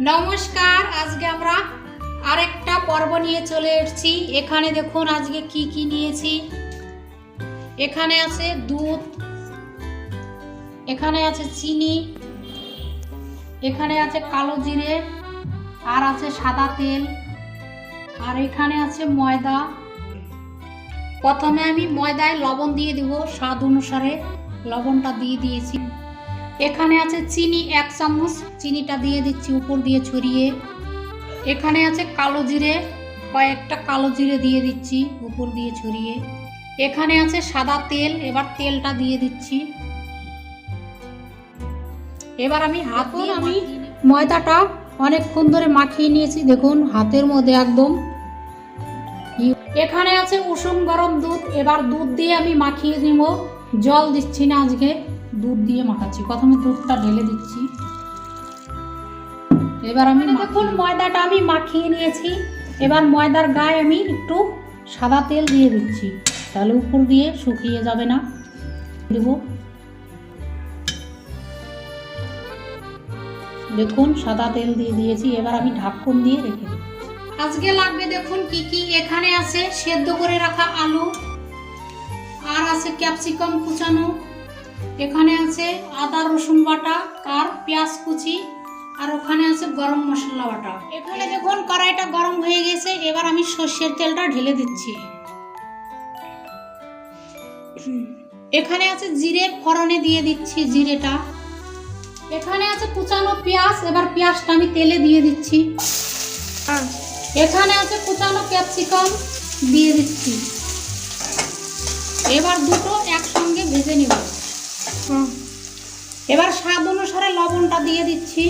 নমস্কার, আজকে আমরা আরেকটা পর্ব নিয়ে চলে এসেছি। এখানে দেখুন আজকে কি কি নিয়েছি। এখানে আছে দুধ, এখানে আছে চিনি, এখানে আছে কালো জিরে, আর আছে সাদা তেল, আর এখানে আছে ময়দা। প্রথমে আমি ময়দায় লবণ দিয়ে দিব, স্বাদ অনুসারে লবণটা দিয়ে দিয়েছি। এখানে আছে চিনি এক চামচ চিনিটা দিয়ে দিচ্ছি উপর দিয়ে ছড়িয়ে। এখানে আছে কালো জিরে কয়েকটা কালো জিরে দিয়ে দিচ্ছি উপর দিয়ে ছড়িয়ে। এখানে আছে সাদা তেল এবার তেলটা দিয়ে দিচ্ছি। এবার আমি হাত দিয়ে আমি ময়দাটা অনেকক্ষণ ধরে মাখিয়ে নিয়েছি দেখুন হাতের মধ্যে একদম। এখানে আছে উষুম গরম দুধ এবার দুধ দিয়ে আমি মাখিয়ে নিব। জল দিচ্ছি না আজকে। দুধ দিয়ে মাখাচ্ছি। প্রথমে দুধটা ঢেলে দিচ্ছি। এবার আমি দেখুন ময়দাটা আমি মাখিয়ে নিয়েছি। এবার ময়দার গায়ে আমি একটু সাদা তেল দিয়ে দিচ্ছি। তাহলে উপর দিয়ে শুকিয়ে যাবে না। দেব। দেখুন সাদা তেল দিয়ে দিয়েছি। এবার আমি ঢাকন দিয়ে রেখে দেব আজকে লাগবে দেখুন কি কি? এখানে আছে সেদ্ধ করে রাখা আলু। আর আছে ক্যাপসিকাম কুচানো। এখানে আছে আদা, রসুন বাটা, আর পেঁয়াজ কুচি, আর ওখানে আছে গরম মশলা বাটা। এখানে দেখুন কড়াইটা গরম হয়ে গেছে, এবার আমি সর্ষের তেলটা ঢেলে দিচ্ছি। এখানে আছে জিরে ফোড়নে দিয়ে দিচ্ছি জিরেটা। এখানে আছে কুচানো পেঁয়াজ, এবার পেঁয়াজটা আমি তেলে দিয়ে দিচ্ছি। এখানে আছে কুচানো ক্যাপসিকাম দিয়ে দিচ্ছি। এবার দুটো একসঙ্গে ভেজে নিব। এবার স্বাদ অনুসারে লবণটা দিয়ে দিচ্ছি।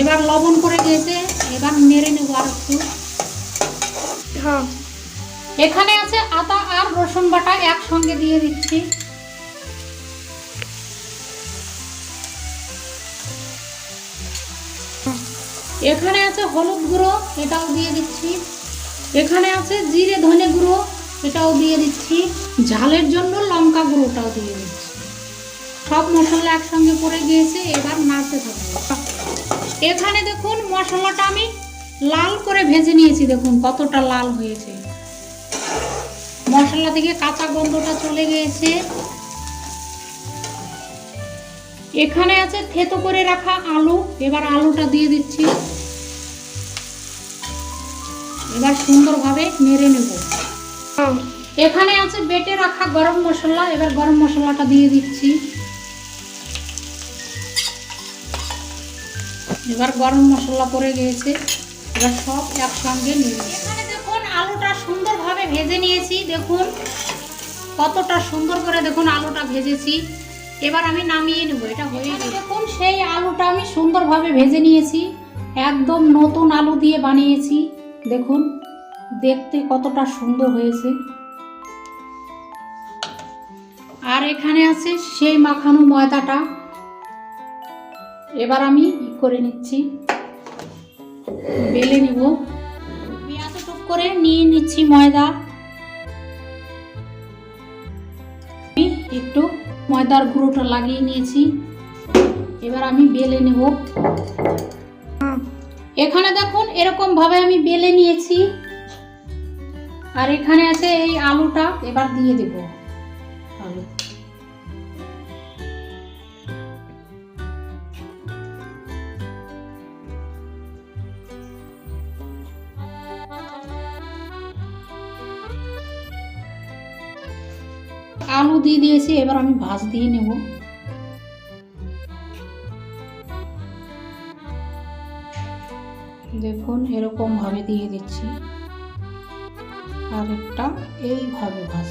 এবার লবণ করে দিয়েছে এবার মেরে নেব আর একটু। এখানে আছে আদা আর রসুন বাটা একসঙ্গে দিয়ে দিচ্ছি। এখানে আছে হলুদ গুঁড়ো, এটাও দিয়ে দিচ্ছি। এখানে আছে জিরে ধনে গুঁড়ো, এটাও দিয়ে দিচ্ছি। ঝালের জন্য লঙ্কা গুঁড়োটাও দিয়ে দিচ্ছি। সব মশলা একসঙ্গে পড়ে গিয়েছে এবার নাড়তে থাকব। এখানে দেখুন মশলাটা আমি লাল করে ভেজে নিয়েছি, দেখুন কতটা লাল হয়েছে। মশলা থেকে কাঁচা গন্ধটা চলে গিয়েছে। এখানে আছে থেতো করে রাখা আলু। এবার আলুটা দিয়ে দিচ্ছি। এবার সুন্দরভাবে নেড়ে নেব। এখানে আছে বেটে রাখা গরম মশলা। এবার গরম মশলাটা দিয়ে দিচ্ছি। এবার গরম মশলা পড়ে গিয়েছে। এবার সব একসঙ্গে নিয়ে এখানে দেখুন আলুটা সুন্দরভাবে ভেজে নিয়েছি। দেখুন কতটা সুন্দর করে দেখুন আলুটা ভেজেছি। এবার আমি নামিয়ে নেব, এটা হয়ে দেখুন, সেই আলুটা আমি সুন্দরভাবে ভেজে নিয়েছি। একদম নতুন আলু দিয়ে বানিয়েছি। দেখুন, দেখতে কতটা সুন্দর হয়েছে। আর এখানে আছে সেই মাখানো ময়দাটা। এবার আমি করে নিচ্ছি। বেলে নিব। আমি এতটুক করে নিয়ে নিচ্ছি ময়দা। ময়দার গুঁড়োটা লাগিয়ে নিয়েছি। এবার আমি বেলে নেব। এখানে দেখুন, এরকম ভাবে আমি বেলে নিয়েছি। আর এখানে আছে এই আলুটা, এবার দিয়ে দেব আলু। দিয়ে দিয়েছি, এবার আমি ভাজ দিয়ে নেব। দেখুন এরকম ভাবে দিয়ে দিচ্ছি। আরেকটা এইভাবে ভাজ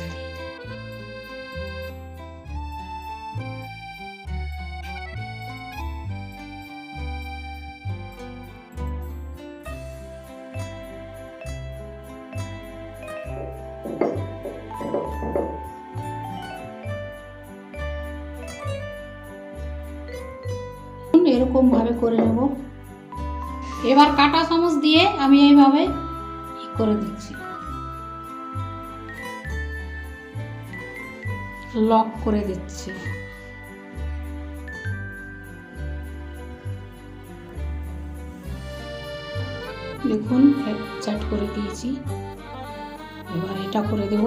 দিই এরকম ভাবে করে নেব। এবার কাটা চামচ দিয়ে আমি এইভাবে করে দিচ্ছি। লক করে দিচ্ছি। দেখুন চাট করে দিয়েছি। এবার এটা করে দেব।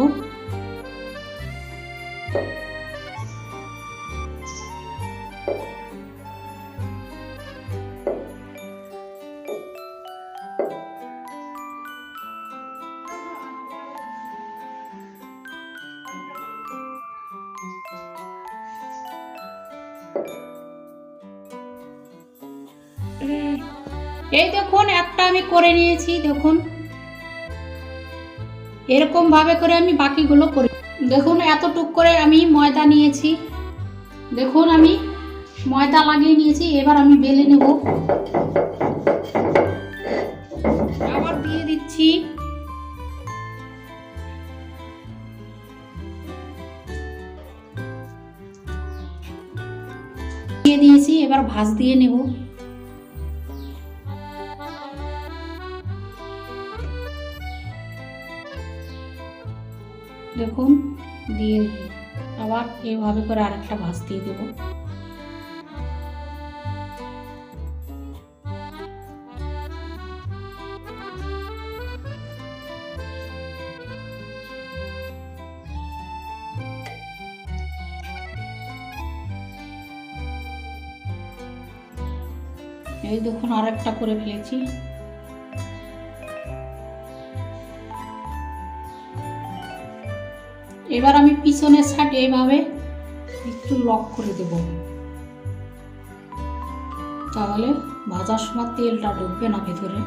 এই দেখুন, একটা আমি করে নিয়েছি, দেখুন। এরকম ভাবে করে আমি বাকিগুলো করি দেখুন, এতটুক করে আমি ময়দা নিয়েছি। দেখুন, আমি ময়দা লাগিয়ে নিয়েছি, এবার আমি বেলে নেব। আবার দিয়ে দিচ্ছি। দিয়ে দিয়েছি, এবার ভাজ দিয়ে নেব। দেখুন দিয়ে আবার এইভাবে করে আরেকটা ভাজ দিয়ে দেব। এই দেখুন আরেকটা করে ফেলেছি। এবার আমি পিছনের সাইড এইভাবে একটু লক করে দেব। তাহলে ভাজার সময় তেলটা ঢুকবে না ভেতরে।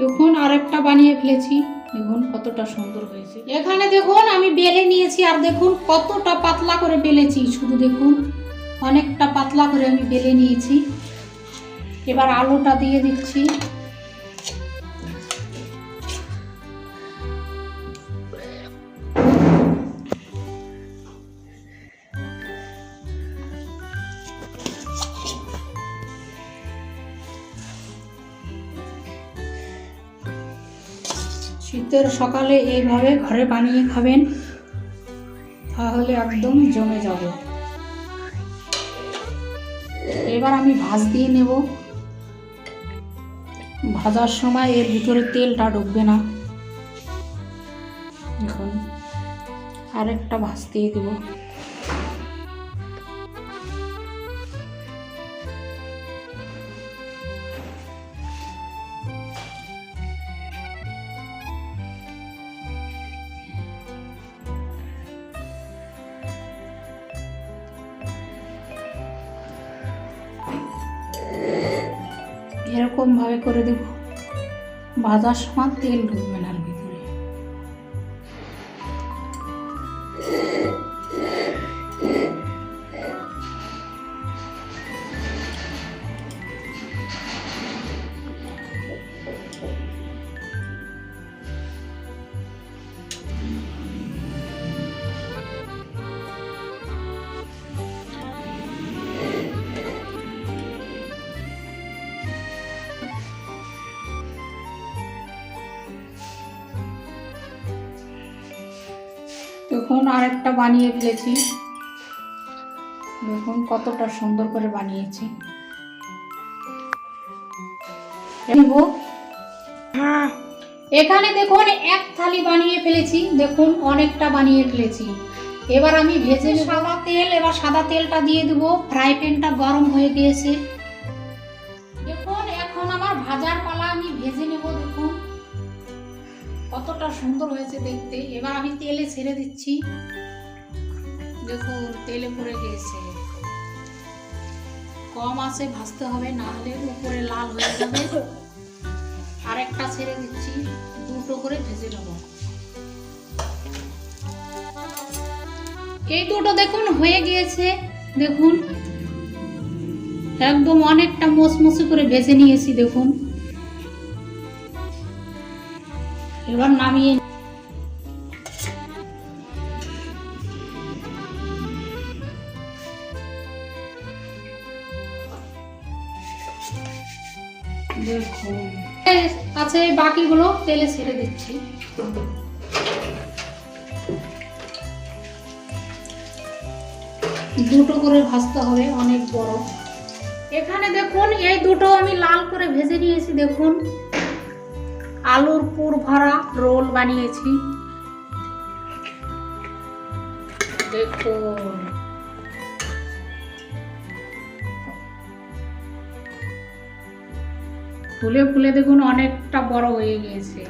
দেখুন আরেকটা বানিয়ে ফেলেছি। দেখুন কতটা সুন্দর হয়েছে। এখানে দেখুন আমি বেলে নিয়েছি আর দেখুন কতটা পাতলা করে বেলেছি। শুধু দেখুন, অনেকটা পাতলা করে আমি বেলে নিয়েছি। এবার আলুটা দিয়ে দিচ্ছি। শীতের সকালে এইভাবে ঘরে বানিয়ে খাবেন, তাহলে একদম জমে যাবে। এবার আমি ভাজ দিয়ে নেব। ভাজার সময় এর ভিতরে তেলটা ঢুকবে না। দেখুন আরেকটা ভাজ দিয়ে দেবো। এরকম ভাবে করে দেব। ভাজার সময় তেল ঢুকবে না। দেখুন আরেকটা বানিয়ে ফেলেছি। দেখুন কতটা সুন্দর করে বানিয়েছি। নিব। এখানে দেখুন এক থালি বানিয়ে ফেলেছি। দেখুন অনেকটা বানিয়ে ফেলেছি। এবার আমি ভেজে সাদা তেল এবার সাদা তেলটা দিয়ে দেবো। ফ্রাই প্যানটা গরম হয়ে গিয়েছে। কতটা সুন্দর হয়েছে দেখতে। এবার আমি তেলে ছেড়ে দিচ্ছি। দেখুন, তেলে পড়ে গিয়েছে। কম আছে, ভাজতে হবে, না হলে উপরে লাল হয়ে যাবে। আর একটা ছেড়ে দিচ্ছি, দুটো করে ভেজে নেব। এই দুটো দেখুন, হয়ে গিয়েছে। দেখুন, একদম অনেকটা মসমসে করে ভেজে নিয়েছি, দেখুন। এবার নামিয়ে আছে এই বাকিগুলো তেলে ছেড়ে দিচ্ছি। দুটো করে ভাজতে হবে, অনেক বড়। এখানে দেখুন, এই দুটো আমি লাল করে ভেজে নিয়েছি, দেখুন। আলুর পুর ভরা রোল বানিয়েছি। দেখুন। ফুলে ফুলে দেখুন অনেকটা বড় হয়ে গিয়েছে।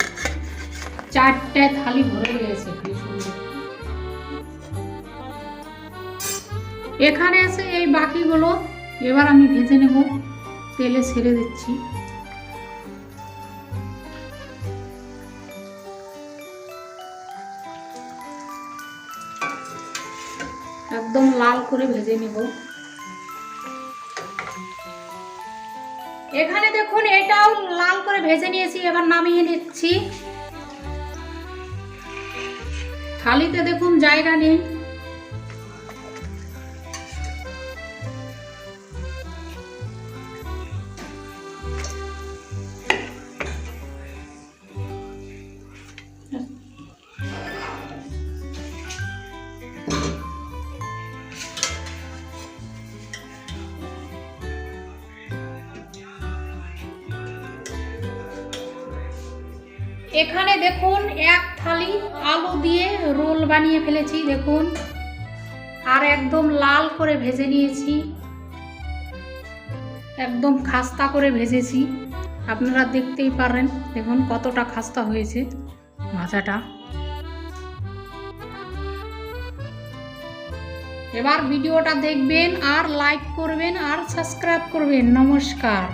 চারটে থালি ভরে গিয়েছে এখানে আছে এই বাকিগুলো এবার আমি ভেজে নেব, তেলে ছেড়ে দিচ্ছি। একদম লাল করে ভেজে নিব। এখানে দেখুন, এটাও লাল করে ভেজে নিয়েছি, এবার নামিয়ে নিচ্ছি। থালিতে দেখুন জায়গা নেই। এখানে দেখুন এক থালি আলু দিয়ে রোল বানিয়ে ফেলেছি, দেখুন। আর একদম লাল করে ভেজে নিয়েছি। একদম খাস্তা করে ভেজেছি। আপনারা দেখতেই পারেন দেখুন কতটা খাস্তা হয়েছে ভাজাটা। এবার ভিডিওটা দেখবেন আর লাইক করবেন আর সাবস্ক্রাইব করবেন। নমস্কার।